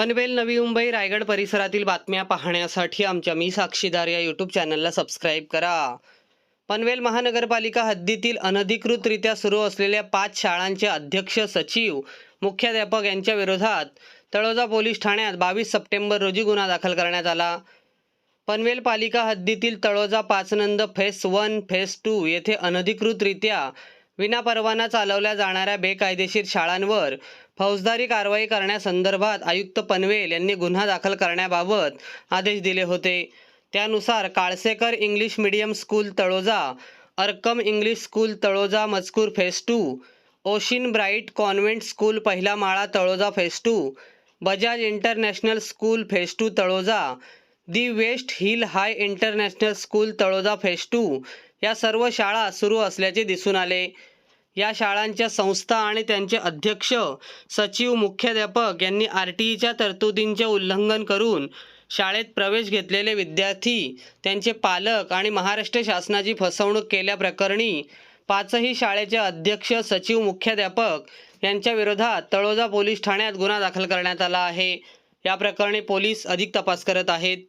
पनवेल नवी मुंबई रायगड परिसरातील बातम्या पाहण्यासाठी आमच्या मी साक्षीदार या यूट्यूब चॅनलला सबस्क्राईब करा. पनवेल महानगरपालिका हद्दीतील अनधिकृतरित्या सुरू असलेल्या पाच शाळांचे अध्यक्ष सचिव मुख्याध्यापक यांच्या विरोधात तळोजा पोलीस ठाण्यात बावीस सप्टेंबर रोजी गुन्हा दाखल करण्यात आला. पनवेल पालिका हद्दीतील Taloja Pachnand phase one phase two येथे अनधिकृतरित्या विनापरवाना चालवल्या जाणाऱ्या बेकायदेशीर शाळांवर फौजदारी कारवाई करण्यासंदर्भात आयुक्त पनवेल यांनी गुन्हा दाखल करण्याबाबत आदेश दिले होते. त्यानुसार Kalsekar English medium school Taloja Arkam English school Taloja मजकूर phase two ocean bright convent school पहिला माळा Taloja phase two Bajaj international school phase two Taloja the west hill high international school Taloja phase two या सर्व शाळा सुरू असल्याचे दिसून आले. या शाळांच्या संस्था आणि त्यांचे अध्यक्ष सचिव मुख्याध्यापक यांनी आर टी ईच्या तरतुदींचे उल्लंघन करून शाळेत प्रवेश घेतलेले विद्यार्थी त्यांचे पालक आणि महाराष्ट्र शासनाची फसवणूक केल्याप्रकरणी पाचही शाळेचे अध्यक्ष सचिव मुख्याध्यापक यांच्या विरोधात तळोजा पोलीस ठाण्यात गुन्हा दाखल करण्यात आला आहे. या प्रकरणी पोलीस अधिक तपास करत आहेत.